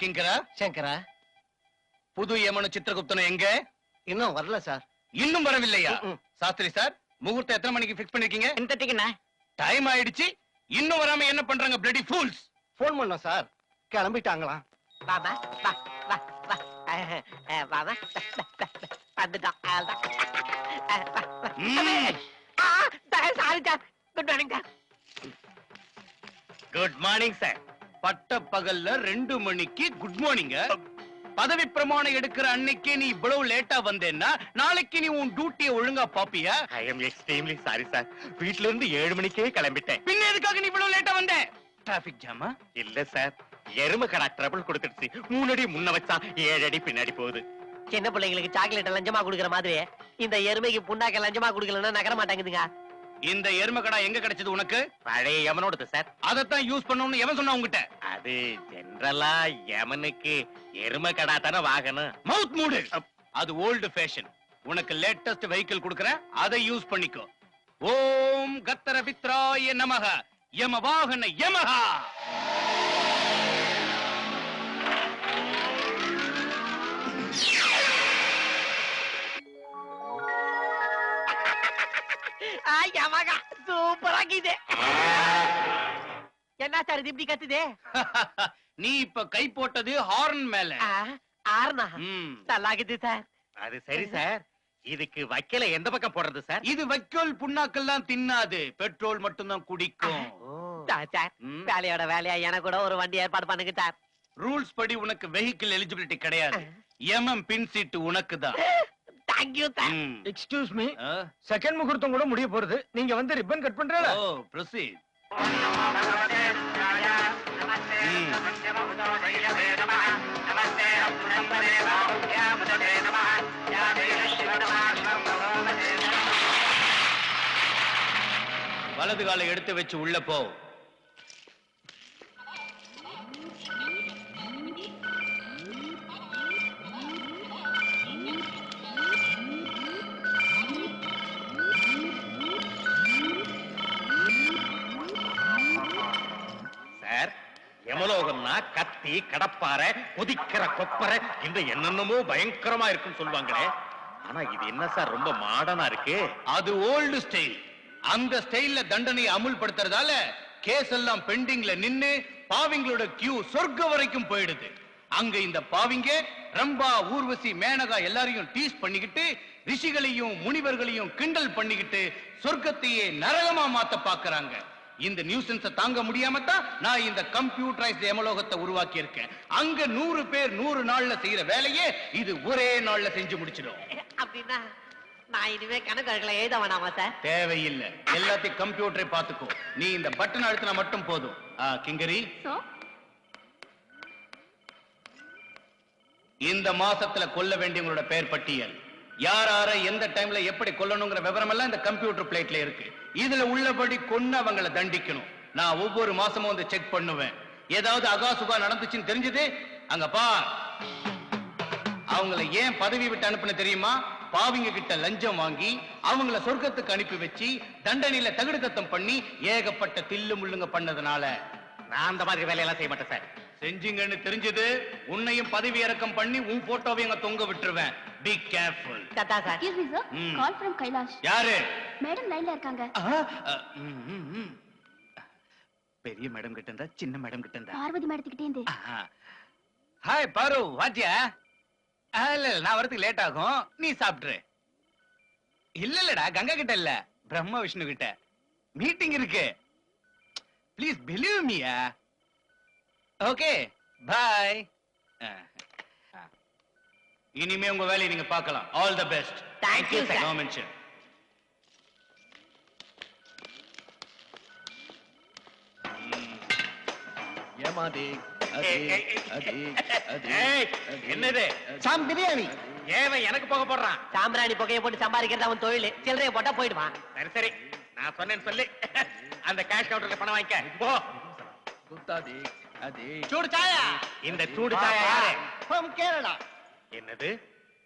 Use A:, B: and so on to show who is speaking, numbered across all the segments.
A: கிங்கரா
B: சங்கரா.
A: புது யமனு சித்திரகுப்தனும் எங்க?
B: இன்னும் வரல சார்.
A: இன்னும் வரவில்லையா. சாஸ்திரி சார் முகூர்த்தம் எத்தனை மணிக்கு ஃபிக்ஸ் பண்ணிருக்கீங்க?
C: இந்த திக்குண்ணா
A: டைம் ஆயிடுச்சு. இன்னும் வராம என்ன பண்றாங்க பிளடி ஃபூல்ஸ்
B: ஃபோன் பண்ணோம் சார். கிளம்பிட்டாங்களாம்.
C: வாமா வா வா வா sorry sir. Morning sir.
A: Good morning sir பட்ட பகல்ல ரெண்டு மணிக்கு குட் மார்னிங் பதவி பிரமாணம் எடுக்கிற அன்னைக்கே நீ இவ்வளவு லேட்டா வந்தேன்னா நாளைக்கு நீ உன் டியூட்டியை ஒழுங்கா பாப்பியா?
D: I am extremely sorry sir வீட்ல இருந்து ஏழு மணிக்கே கிளம்பிட்டேன்.
A: பின்ன எதுக்காக நீ இவ்வளவு லேட்டா வந்த? டிராபிக் ஜாமா
D: இல்ல சார் எருமை கடா ட்ரபிள் கொடுத்துடுச்சு. மூணு அடி முன்ன வச்சா ஏழு அடி பின்னாடி போகுது.
C: சின்ன பிள்ளைங்களுக்கு சாக்லேட் லஞ்சமா குடுக்குற மாதிரி இந்த எருமைக்கு புண்ணாக்க லஞ்சமா குடுக்கலன்னா நகர மாட்டாங்குதுங்க.
A: இந்த எருமை கடா எங்க கிடைச்சது உனக்கு?
D: பழைய யமனோடது சார்
A: அதைத்தான் யூஸ் பண்ணணும்னு எவன் சொன்னா உங்ககிட்ட
D: அது ஜெனரலா யமனுக்கு எருமை கடா தானே வாகனம்
A: மவுத் மூடு. அது ஓல்டு ஃபேஷன் உனக்கு லேட்டஸ்ட் வெஹிக்கிள் கொடுக்கறேன் அதை யூஸ் பண்ணிக்கோ. ஓம் கத்தர பித்ராய நமக. யம வாகன யமஹா.
C: ஆமாக்கா சூப்பரா கீது என்ன சார் இது இப்படி கத்துது
A: நீ இப்ப கை போட்டது ஹார்ன் மேல
C: ஆ, ஆறுனா
A: ம்.
C: நல்லா இருக்குது சார்
D: அது சரி சார் இதுக்கு வைக்கல எந்த பக்கம் போடுறது சார்
A: இது வைக்கோல் புண்ணாக்கெல்லாம் தின்னாது பெட்ரோல் மட்டும்தான் குடிக்கும்
C: சார். வேலையோட வேலையா எனக்கு கூட ஒரு வண்டி ஏற்பாடு பண்ணுங்க சார்
A: ரூல்ஸ் படி உனக்கு வெஹிக்கிள் எலிஜிபிலிட்டி கிடையாது எம்எம் பின் சீட்டு உனக்கு தான்
C: thank you sir
B: excuse me. Second முகூர்த்தம் கூட முடிய போறது. நீங்க வந்து ரிப்பன் கட் பண்றீங்களா?
A: ஓ ப்ரொசீட் வலது காலை எடுத்து வச்சு உள்ள போ.
D: கத்தி கடப்பாறை கொதிக்கிற கொப்பரை இந்த என்னென்னமோ பயங்கரமா இருக்குன்னு சொல்லுவாங்களே. ஆனா இது என்ன சார் ரொம்ப மாடனா இருக்கு?
A: அது ஓல்டு ஸ்டைல் அந்த ஸ்டைல்ல தண்டனையை அமுல்படுத்துறதால கேஸ் எல்லாம் பெண்டிங்ல நின்னு பாவிங்களோட கியூ சொர்க்க வரைக்கும் போயிடுது. அங்க இந்த பாவிங்க ரம்பா ஊர்வசி மேனகா எல்லாரையும் டீஸ் பண்ணிக்கிட்டு ரிஷிகளையும் முனிவர்களையும் கிண்டல் பண்ணிக்கிட்டு சொர்க்கத்தையே நரகமா மாத்த பாக்குறாங்க. இந்த நியூசன்ஸ தாங்க முடியாம தான் நான் இந்த கம்ப்யூட்டரைஸ்ட் எமலோகத்தை உருவாக்கி இருக்கேன் அங்க நூறு பேர் நூறு நாள்ல செய்யற வேலையே இது ஒரே நாள்ல செஞ்சு முடிச்சிடும்.
C: அப்படின்னா நான் இனிமே கணக்கு எழுத வேணாமா சார்?
A: தேவையில்லை. எல்லாத்தையும் கம்ப்யூட்டரை பார்த்துக்கோ. நீ இந்த பட்டன் அழுத்தினா மட்டும் போதும். கிங்கரி?
E: சோ
A: இந்த மாசத்துல கொல்ல வேண்டியவங்களோட பெயர் பட்டியல். யார் யார எந்த டைம்ல எப்படி கொல்லணுங்கிற விவரம் எல்லாம் இந்த கம்ப்யூட்டர் பிளேட்ல இருக்கு. இதுல உள்ளபடி கொன்னு அவங்கள தண்டிக்கணும். நான் ஒவ்வொரு மாசமும் வந்து செக் பண்ணுவேன். ஏதாவது அகாசுகா நடந்துச்சுன்னு தெரிஞ்சது அங்க பா. அவங்கள ஏன் பதவி விட்டு அனுப்புன தெரியுமா? பாவிங்க கிட்ட லஞ்சம் வாங்கி அவங்கள சொர்க்கத்துக்கு அனுப்பி வச்சு தண்டனையில தகுடு தத்தம் பண்ணி ஏகப்பட்ட தில்லு முள்ளுங்க பண்ணதுனால.
D: நான் அந்த மாதிரி வேலையெல்லாம் செய்ய மாட்டேன் சார்.
A: செஞ்சீங்கன்னு தெரிஞ்சது உன்னையும் பதவி இறக்கம் பண்ணி உன் போட்டோவையும் அங்க தொங்க விட்டுருவேன். பி கேர்ஃபுல்
C: கத்தா சார்.
E: எக்ஸ்கியூஸ் மீ சார்
A: ம்.
E: கால் ஃப்ரம் கைலாஷ்
A: யாரு?
E: மேடம் லைன்ல இருக்காங்க.
A: ஆ, அ, ம், ம், ம். பெரிய மேடம் கிட்ட இருந்தா சின்ன மேடம் கிட்ட இருந்தா?
E: பார்வதி மேடத்துக்கிட்டே இருந்து.
A: ஹாய் பாரு வாத்தியா? ஆ, இல்ல இல்ல நான் வரதுக்கு லேட் ஆகும். நீ சாப்பிட்டுரு. இல்ல இல்லடா கங்கா கிட்ட இல்ல. பிரம்ம விஷ்ணு கிட்ட. மீட்டிங் இருக்கு. ப்ளீஸ் பிலீவ் மீயா ஓகே பாய் இனிமே உங்க வேலையை நீங்க பார்க்கலாம். All the best
C: Thank you, sir.
A: No mention
D: என்னது?
B: சாம் பிரியாணி.
D: ஏவன் எனக்கு போக போடுறான்.
C: சாம்பிராணி புகையை போட்டு சம்பாதிக்கிறது அவன் தொழில். சில்லறையை போட்டா போயிடுவான்.
D: சரி சரி. நான் சொன்னேன்னு சொல்லி. அந்த கேஷ் கவுண்டர்ல பணம் வாங்கிக்க. போ.
A: சூடு சாயா?
D: இந்த சூடு சாயா யாரு?
B: ஃப்ரம் கேரளா
D: என்னது?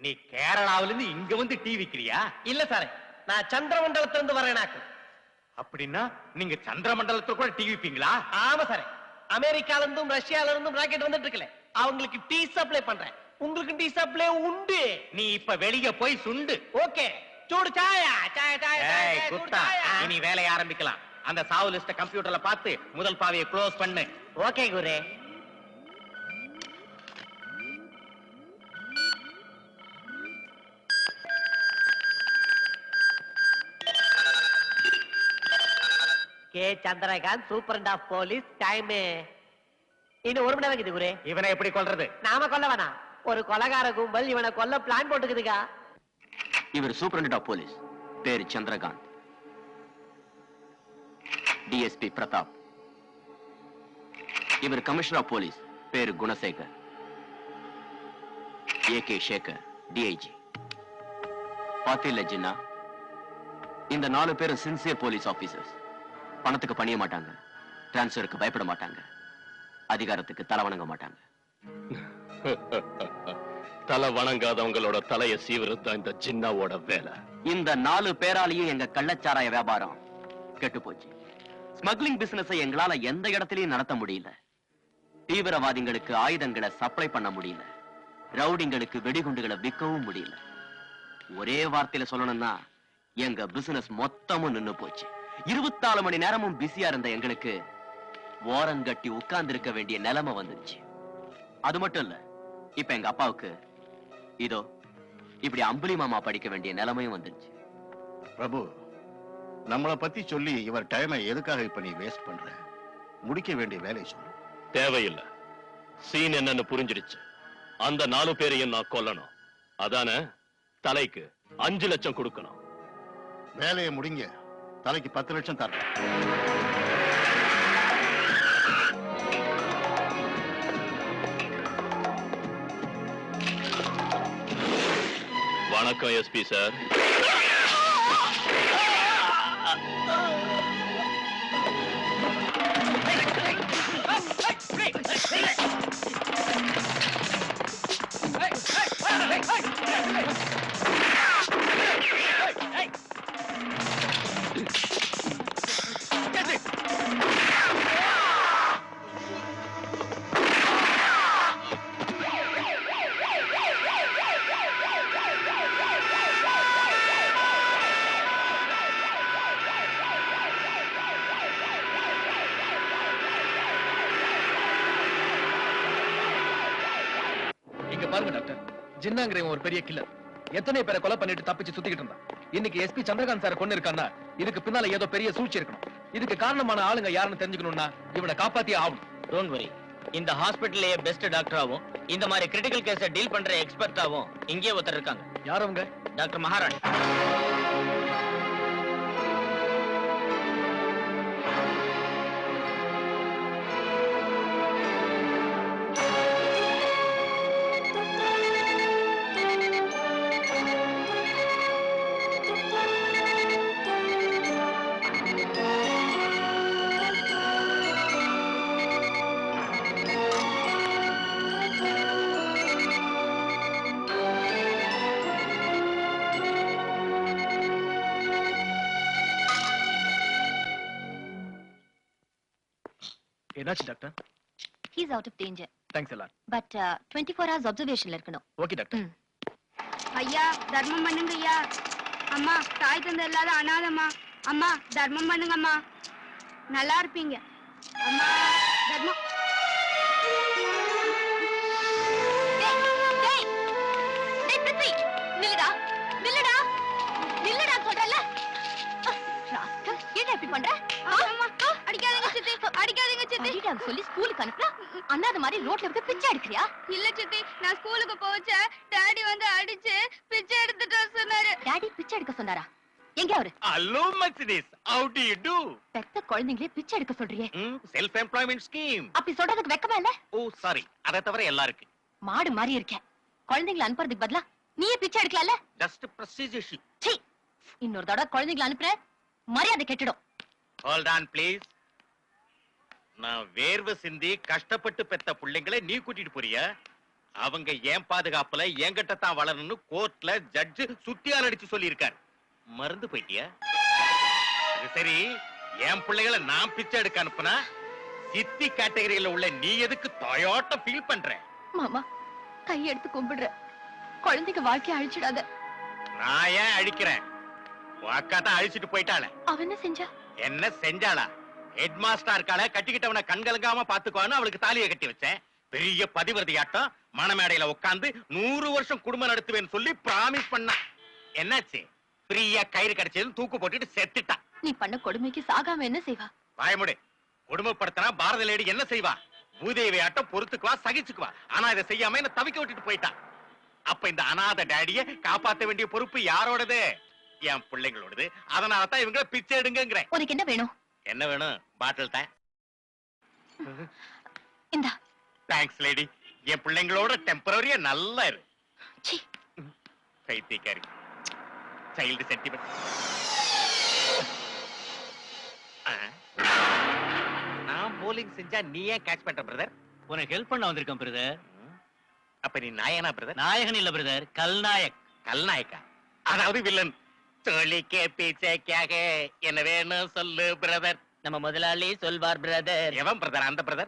D: நீ கேரளாவில இருந்து இங்க வந்து டீ விக்கிறியா?
C: இல்ல சார் நான் சந்திரமண்டலத்துல இருந்து வரேனாக்கு
D: அப்படின்னா நீங்க சந்திர மண்டலத்துல கூட டீ விப்பீங்களா?
C: ஆமா சார் அமெரிக்கால இருந்தும் ரஷ்யால இருந்தும் ராக்கெட் வந்துட்டு இருக்கல அவங்களுக்கு டீ சப்ளை பண்றேன். உங்களுக்கு டீ சப்ளை உண்டு.
D: நீ இப்ப வெளிய போய் சுண்டு.
C: ஓகே சூடு சாயா சாய சாய
D: இனி வேலைய ஆரம்பிக்கலாம். அந்த சாவு லிஸ்ட கம்ப்யூட்டர்ல பார்த்து முதல் பாவையை க்ளோஸ் பண்ணு.
C: Okay Guru. K. Chandrakanth superintendent of police time இன்னும் ஒரு மணி நேரம் குரு.
D: இவனை எப்படி கொல்றது?
C: நாம கொல்ல வேணாம். ஒரு கொலகார கும்பல் இவனை கொல்ல பிளான் போட்டுக்குதுக்கா.
F: இவர் சூப்பரண்ட் ஆஃப் போலீஸ் பேரு சந்திரகாந்த். டிஎஸ்பி பிரதாப் இவர் கமிஷனர் ஆஃப் போலீஸ். பேரு குணசேகர். ஏகே சேகர் டிஐஜி பாத்தில ஜின்னா? இந்த நாலு பேரும் சின்சியர் போலீஸ் ஆபீசர்ஸ் பணத்துக்கு பணிய மாட்டாங்க. டிரான்ஸ்ஃபருக்கு பயப்பட மாட்டாங்க. அதிகாரத்துக்கு தலை வணங்க மாட்டாங்க.
G: தலை வணங்காதவங்களோட தலைய சீவிரத்தான் இந்த ஜின்னாவோட வேலை.
F: இந்த நாலு பேராலையும் எங்க கள்ளச்சாராய வியாபாரம் கெட்டு போச்சு. ஸ்மக்லிங் பிசினஸ் எங்களால எந்த இடத்துலயும் நடத்த முடியல. தீவிரவாதிகளுக்கு ஆயுதங்களை சப்ளை பண்ண முடியல. ரவுடிங்களுக்கு வெடிகுண்டுகளை விற்கவும் முடியல. ஒரே வார்த்தையில சொல்லணும்னா எங்க பிசினஸ் மொத்தமும் நின்னு போச்சு. இருபத்தாலு மணி நேரமும் பிஸியா இருந்த எங்களுக்கு ஓரங்கட்டி உட்கார்ந்து இருக்க வேண்டிய நிலைமை வந்துருச்சு. அது மட்டும் இல்ல இப்ப எங்க அப்பாவுக்கு இதோ இப்படி அம்புலி மாமா படிக்க வேண்டிய நிலைமையும் வந்துருச்சு.
H: பிரபு நம்மள பத்தி சொல்லி இவர் டைமை எதுக்காக இப்ப நீ வேஸ்ட் பண்ற? முடிக்க வேண்டிய வேலையை சொல்லு.
G: தேவையில்லை. சீன் என்னன்னு புரிஞ்சிடுச்சு. அந்த நாலு பேரையும் நான் கொல்லணும். அதானே? தலைக்கு அஞ்சு லட்சம் கொடுக்கணும்.
H: வேலையை முடிங்க. தலைக்கு பத்து லட்சம் தரேன்.
G: வணக்கம் எஸ்பி சார்.
B: இங்க பாருங்க டாக்டர். ஜின்னாங்கிறவன் ஒரு பெரிய கில்லர் எத்தனை பேரை கொலை பண்ணிட்டு தப்பிச்சு சுத்திக்கிட்டு இருந்தான்? இன்னைக்கு எஸ்பி சந்திரகாந்த் சார் கொண்டு இருக்கான்னா இதுக்கு பின்னால ஏதோ பெரிய சூழ்ச்சி இருக்கணும். இதுக்கு காரணமான ஆளுங்க யாருன்னு தெரிஞ்சுக்கணும்னா இவனை காப்பாத்தியே ஆகணும்.
F: டோன்ட் வரி இந்த ஹாஸ்பிட்டல்லயே பெஸ்ட் டாக்டராவும் இந்த மாதிரி கிரிட்டிக்கல் கேஸ டீல் பண்ற எக்ஸ்பர்ட்டாவும் இங்கே ஒருத்தர் இருக்காங்க.
B: யார் அவங்க?
F: டாக்டர் மகாராணி.
B: என்னாச்சு doctor
E: he's out of danger
B: thanks எல்லாம்
E: பட் டுவெண்ட்டி ஃபோர் ஹவர்ஸ் அப்சர்வேஷன்ல இருக்கணும்.
B: ஓகே டாக்டர்
I: ஐயா தர்மம் பண்ணுங்கய்யா அம்மா தாய் தந்தை இல்லாத அனாதம்மா. அம்மா தர்மம் பண்ணுங்கம்மா. நல்லா இருப்பீங்க. அம்மா தர்மம்.
E: நில்லுடா. நில்லுடா. நில்லுடா சொல்றல என்ன இப்படி பண்ற?
I: சித்தி.
E: அடிடாங்க சொல்லி ஸ்கூலுக்கு அனுப்புனா அண்ணாத மாதிரி ரோட்ல விட்டு பிச்சை எடுக்கிறியா?
I: இல்ல சித்தி நான் ஸ்கூலுக்கு போச்சேன் டாடி வந்து அடிச்சு பிச்சை எடுத்துட்டு வர சொன்னாரு.
E: டாடி பிச்சை எடுக்க சொன்னாரா? எங்க அவரு?
D: Hello Mercedes how do you do
E: பெத்த குழந்தைங்களே பிச்சை எடுக்க சொல்றியே.
D: செல்ஃப் எம்ப்ளாய்மெண்ட் ஸ்கீம்
E: அப்படி சொல்றதுக்கு வெக்கமா இல்ல
D: ஓ சாரி அதை தவிர எல்லாருக்கும்
E: மாடு மாதிரி இருக்கேன். குழந்தைங்களை அனுப்புறதுக்கு பதிலா நீயே பிச்சை எடுக்கலாம்ல?
D: ஜஸ்ட்
E: இன்னொரு தடவை குழந்தைங்களை அனுப்புற மரியாதை கெட்டுடும்.
D: ஹோல்ட் ஆன் ப்ளீஸ் நான் வேர்வை சிந்தி கஷ்டப்பட்டு பெத்த பிள்ளைங்களை நீ கூட்டிட்டு போறியா? அவங்க ஏன் பாதுகாப்புல என்கிட்ட தான் வளரணும்னு கோர்ட்ல ஜட்ஜ் சுத்தியால் அடிச்சு சொல்லியிருக்காரு. மறந்து போயிட்டியா? சரி என் பிள்ளைகளை நான் பிச்சை எடுக்க அனுப்புனா சித்தி கேட்டகரியில உள்ள நீ எதுக்கு டொயோட்டா ஃபீல் பண்ற?
E: மாமா கையெடுத்து கும்பிடுற குழந்தைக்கு வாழ்க்கைய அழிச்சிடாத.
D: நான் ஏன் அழிக்கிறேன்? உன் அக்கா தான் அழிச்சிட்டு போயிட்டாளே.
E: அவ என்ன செஞ்சா?
D: என்ன செஞ்சாளா? ஹெட் மாஸ்டர் இருக்காள கட்டிக்கிட்டவன கண்கலங்காம பாத்துக்குவான்னு அவளுக்கு தாலியை கட்டி வச்சேன். பெரிய பதிவிரதையாட்டம். மணமேடையில உட்கார்ந்து நூறு வருஷம் குடும்பம் நடத்துவேன்னு சொல்லி பிராமிஸ் பண்ணா. என்னாச்சு? ஃப்ரீயா கயிறு கிடைச்சதுன்னு தூக்கு போட்டுட்டு செத்துட்டா.
E: நீ பண்ண கொடுமைக்கு சாகாம என்ன செய்வா?
D: வாயமுடு. குடும்பப்படுத்தினா பாரத லேடி என்ன செய்வா? பூதேவி ஆட்டம் பொறுத்துக்குவா சகிச்சுக்குவா. ஆனா இதை செய்யாம என்ன தவிக்க விட்டுட்டு போயிட்டா. அப்ப இந்த அனாதை டேடிய காப்பாத்த வேண்டிய பொறுப்பு யாரோடது? என் பிள்ளைங்களோடது. அதனால தான் இவங்க பிச்சை எடுங்கிறேன்
E: உனக்கு என்ன வேணும்?
D: என்ன வேணும்? பாட்டில் தான்
E: இந்தா.
D: தேங்க்ஸ் லேடி என் பிள்ளைங்களோட டெம்பரரியா நல்லா இரு. பைத்தியக்காரி சைல்டு சென்டிமெண்ட் நான் போலிங் செஞ்சா நீ ஏன் கேட்ச் பண்ற பிரதர்
J: உனக்கு ஹெல்ப் பண்ண வந்திருக்கேன் பிரதர்
D: அப்ப நீ நாயனா பிரதர்
J: நாயகன் இல்ல பிரதர் கல்நாயக்.
D: கல்நாயக்கா. அதாவது வில்லன் தோழிக்கே பீச்சைக்காக. என்ன வேணும் சொல்லு பிரதர்
C: நம்ம முதலாளி சொல்வார் பிரதர்
D: எவன் பிரதர் அந்த பிரதர்